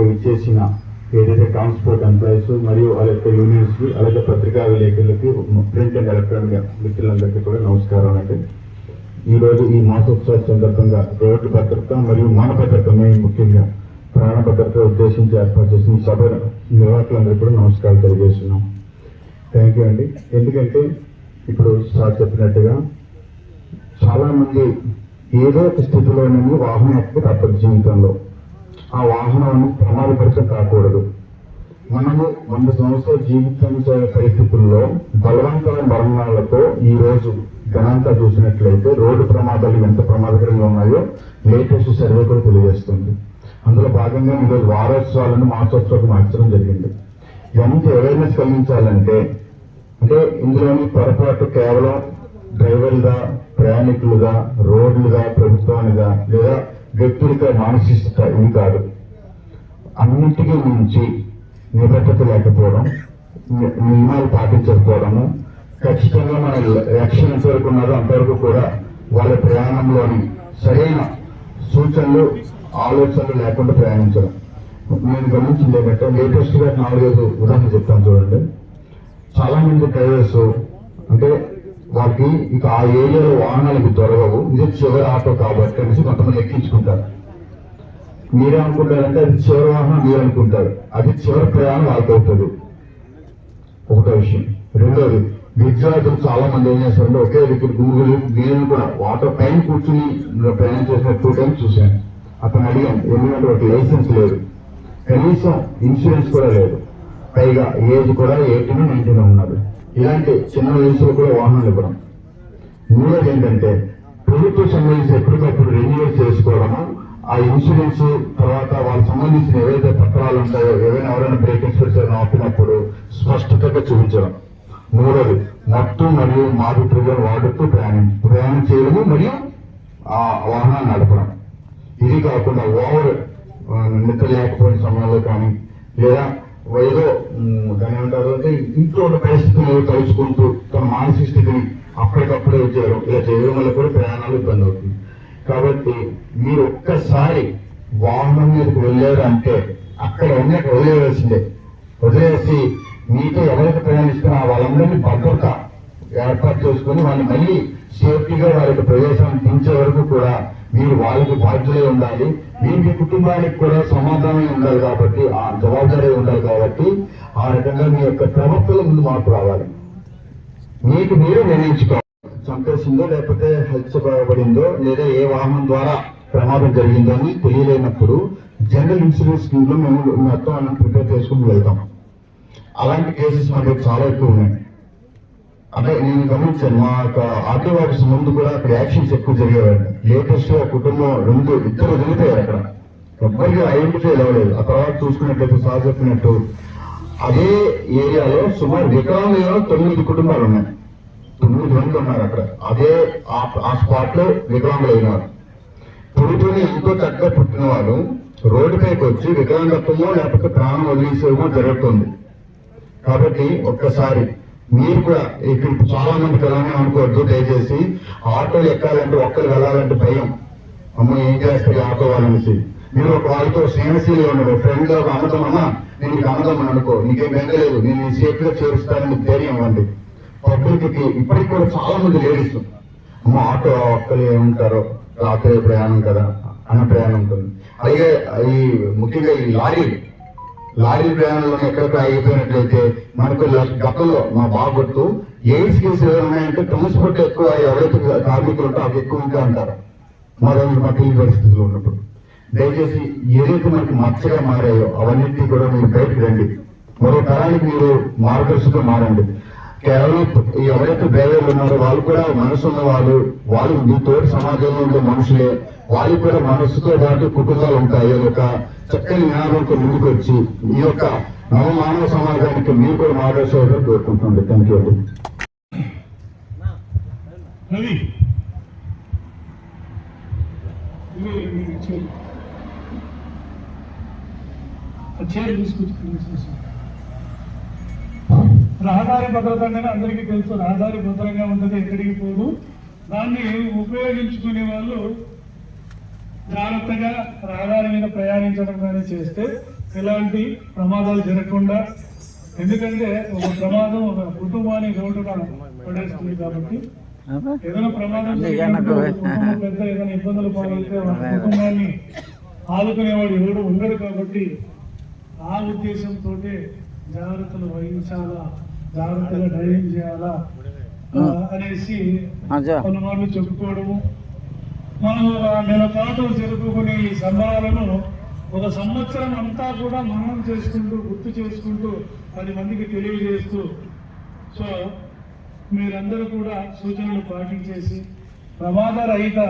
అలాగే ఇక్కడ విచ్చేసిన ఏదైతే ట్రాన్స్పోర్ట్ ఎంప్లాయీస్ మరియు వాళ్ళ యొక్క యూనియన్స్ అలాగే పత్రికా విలేకరులకి ప్రింట్ అండ్ ఎలక్ట్రానిక్ మిత్రులందరికీ కూడా నమస్కారం అండి. ఈ రోజు ఈ మాసోత్సవ సందర్భంగా రోడ్డు భద్రత మరియు మాన భద్రత ముఖ్యంగా ప్రాణ భద్రత ఉద్దేశించి ఏర్పాటు చేసిన సభ నిర్వాహకులందరికీ కూడా నమస్కారాలు తెలియజేస్తున్నాం. థ్యాంక్ యూ అండి. ఎందుకంటే ఇప్పుడు సార్ చెప్పినట్టుగా చాలామంది ఏదో ఒక స్థితిలోనేమో వాహనం ఎక్కక తప్పదు జీవితంలో. ఆ వాహనాన్ని ప్రమాదపరిచం కాకూడదు. మనము వంద సంవత్సరాల జీవితం పరిస్థితుల్లో బలవంతమైన మరణాలతో ఈ రోజు గణాంతా చూసినట్లయితే రోడ్డు ప్రమాదాలు ఎంత ప్రమాదకరంగా ఉన్నాయో లేటెస్ట్ సర్వే కూడా తెలియజేస్తుంది. అందులో భాగంగా ఈరోజు వారోత్సవాలను మాసోత్సవాలకు మార్చడం జరిగింది. ఎంత అవేర్నెస్ కలిగించాలంటే అంటే ఇందులోని పొరపాటు కేవలం డ్రైవర్లుగా ప్రయాణికులుగా రోడ్లుగా ప్రభుత్వానిగా లేదా వ్యక్తులుగా మానసిక ఇవి కాదు. అన్నింటికీ మించి నిబద్ధత లేకపోవడం నియమాలు పాటించకపోవడము ఖచ్చితంగా మన రక్షణ ఎంతవరకు ఉన్నదో అంతవరకు కూడా వాళ్ళ ప్రయాణంలోని సరైన సూచనలు ఆలోచనలు లేకుండా ప్రయాణించడం. నేను గమనించింది ఏంటంటే లేటెస్ట్గా నాలుగైదు ఉదాహరణ చెప్తాను చూడండి. చాలా మంది డ్రైవర్స్ అంటే వాళ్ళకి ఇక ఆ ఏరియాలో వాహనాలకు దొరకవు. ఇది చివరి ఆటో కాబట్టి అనేసి కొంతమంది ఎక్కించుకుంటారు. మీరే అనుకుంటారంటే అది చివరి వాహనం మీరు అనుకుంటారు అది చివరి ప్రయాణం వాళ్ళకి అవుతుంది. ఒకటో విషయం. రెండోది విద్యార్థులు చాలా మంది ఏం చేస్తారంటే ఒకే దగ్గర గూగుల్ నేను కూడా వాటర్ పైన కూర్చుని ప్రయాణం చేసిన టూ టైమ్స్ చూశాను. అతను అడిగాను ఎందుకంటే ఒక లైసెన్స్ లేదు. కనీసం ఇన్సూరెన్స్ కూడా లేదు. పైగా ఏజ్ కూడా ఎయిటీన్ నైన్టీన్ ఉన్నారు ఇలాంటి చిన్న వయసులో కూడా వాహనాలు ఇవ్వడం. మూడోది ఏంటంటే ప్రభుత్వ సంబంధించి ఎప్పటికప్పుడు రెన్యూవల్ చేసుకోవడము? ఆ ఇన్సూరెన్స్ తర్వాత వాళ్ళకి సంబంధించిన ఏవైతే పత్రాలు ఉంటాయో ఏవైనా ఎవరైనా బ్రేక్ ఇన్సూరెన్స్ ఆపినప్పుడు స్పష్టతగా చూపించడం. మూడవది మత్తు మరియు మాదు ప్రజలు వాడుతూ ప్రయాణం ప్రయాణం చేయడము మరియు ఆ వాహనాన్ని నడపడం. ఇది కాకుండా ఓవర్ నిద్ర లేకపోయిన సమయంలో కానీ లేదా ఏదో దాని ఏమంటారు అంటే ఇంట్లో ఉన్న పరిస్థితులు తలుచుకుంటూ తన మానసిక స్థితిని అప్పటికప్పుడే చేయడం ఇలా చేయడం వల్ల కూడా ప్రయాణాలు ఇబ్బంది అవుతుంది. కాబట్టి మీరు ఒక్కసారి వాహనం మీదకి వెళ్ళారు అంటే అక్కడ ఉన్న వదిలేయాల్సిందే వదిలేసి మీతో ఎవరైతే ప్రయాణిస్తున్నా వాళ్ళందరినీ భద్రత ఏర్పాటు చేసుకుని వాళ్ళని మళ్ళీ సేఫ్టీగా వారి ప్రదేశాన్ని దించే వరకు కూడా మీరు వాళ్ళకి బాధ్యులై ఉండాలి. మీ మీ కుటుంబానికి కూడా సమాధానమే ఉండాలి కాబట్టి ఆ జవాబుదారీ ఉండాలి కాబట్టి ఆ రకంగా మీ యొక్క ప్రవర్తన ముందు మార్పు రావాలి. మీకు మీరు నిర్ణయించుకోవాలి. చంపేసిందో లేకపోతే హెల్త్ హత్యపడిందో లేదా ఏ వాహనం ద్వారా ప్రమాదం జరిగిందో అని తెలియలేనప్పుడు జనరల్ ఇన్సూరెన్స్ స్కీమ్లో మేము మొత్తం అన్ని ప్రిపేర్ చేసుకుని వెళ్తాం. అలాంటి కేసెస్ మనకి చాలా ఎక్కువ ఉన్నాయి. అంటే నేను గమనించాను మా యొక్క ఆటో ఆఫీస్ ముందు కూడా అక్కడ యాక్షన్స్ ఎక్కువ జరిగేవాడిని లేటెస్ట్గా కుటుంబం రెండు ఇద్దరు వదిలిపోయారు అక్కడ. ఎవ్వరికి ఐడెంటిఫై అవ్వలేదు. ఆ తర్వాత చూసుకున్నట్లయితే సార్ చెప్పినట్టు అదే ఏరియాలో సుమారు వికలాంగులు తొమ్మిది కుటుంబాలు ఉన్నాయి. తొమ్మిది మంది ఉన్నారు అక్కడ. అదే ఆ- స్పాట్లో వికలాంగులు అయినారు. పురుటిని ఎంతో చక్కగా పుట్టిన వాళ్ళు రోడ్డుపైకి వచ్చి వికలాంగత్వమో లేకపోతే ప్రాణం వదిలేసేమో జరుగుతుంది. కాబట్టి ఒక్కసారి మీరు కూడా ఇక్కడ చాలా మంది పిల్లలని అనుకోవద్దు దయచేసి ఆటోలు ఎక్కాలంటే ఒక్కరు వెళ్ళాలంటే భయం. అమ్మ ఏం చేస్తారు ఆటో వాళ్ళనేసి మీరు ఒక వాళ్ళతో స్నేహశీలి ఉండదు ఫ్రెండ్గా ఒక అమ్మతం అమ్మా నేను నీకు అమ్మతం అనుకో నీకేం బెంగలేదు నేను సేఫ్గా చేరుస్తానని ధైర్యం ఇవ్వండి. పబ్లిక్ ఇప్పటికి కూడా చాలా మంది లేడీస్ అమ్మ ఆటో ఒక్కరు ఏముంటారో రాత్రి ప్రయాణం కదా అన్న ప్రయాణం ఉంటుంది. అలాగే ఈ ముఖ్యంగా ఈ లారీలు లారీ ప్రయాణంలో ఎక్కడికి ఆగిపోయినట్లయితే మనకు గతంలో మా బాగొట్టు ఎయిడ్స్ కేసులు ఏమైనా ఉన్నాయంటే ట్రాన్స్పోర్ట్ ఎక్కువ ఎవరైతే కార్మికులు ఉంటారో అవి ఎక్కువ ఇంకా అంటారు. మరో మట్టి మా పరిస్థితులు ఉన్నప్పుడు. దయచేసి ఏదైతే మనకి మచ్చగా మారాయో అవన్నింటినీ కూడా మీరు బయటకు రండి. మరో తరానికి మీరు మార్గదర్శకం మారండి. కేవలం ఎవరైతే డ్రైవర్లు ఉన్నారో వాళ్ళు కూడా మనసు ఉన్న వాళ్ళు వాళ్ళు తోటి సమాజంలో ఉండే మనుషులే వాళ్ళకి కూడా మనసుతో పాటు కుటుంబాలు ఉంటాయి. ఒక యొక్క చక్కని జ్ఞానంతో ముందుకు వచ్చి ఈ యొక్క నవమానవ సమాజానికి మీరు కూడా మార్గదర్శకులు కోరుకుంటుంది థ్యాంక్ యూ అండి. చైర్ తీసుకొచ్చి రహదారి భద్రత అనేది అందరికీ తెలుసు. రహదారి భద్రంగా ఉంటుంది ఎక్కడికి పోదు. దాన్ని ఉపయోగించుకునే వాళ్ళు జాగ్రత్తగా రహదారి మీద ప్రయాణించడం కానీ చేస్తే ఎలాంటి ప్రమాదాలు జరగకుండా ఎందుకంటే ఒక ప్రమాదం ఒక కుటుంబాన్ని రోడ్డున పడేస్తుంది కాబట్టి ఏదైనా ప్రమాదం పెద్ద ఏదైనా ఇబ్బందులు పాలైతే కుటుంబాన్ని ఆదుకునేవాడు ఎవడు ఉండడు కాబట్టి ఆ ఉద్దేశంతో జాగ్రత్తలు వహించాలా జాగ్రత్తగా డ్రైవింగ్ చేయాలా? అనేసి కొన్నమార్లు చెప్పుకోవడము. మనం ఒక నెల పాటు జరుపుకునే ఈ సంబరాలను ఒక సంవత్సరం అంతా కూడా మనం చేసుకుంటూ గుర్తు చేసుకుంటూ పది మందికి తెలియజేస్తూ సో మీరందరూ కూడా సూచనలు పాటించేసి ప్రమాద రహిత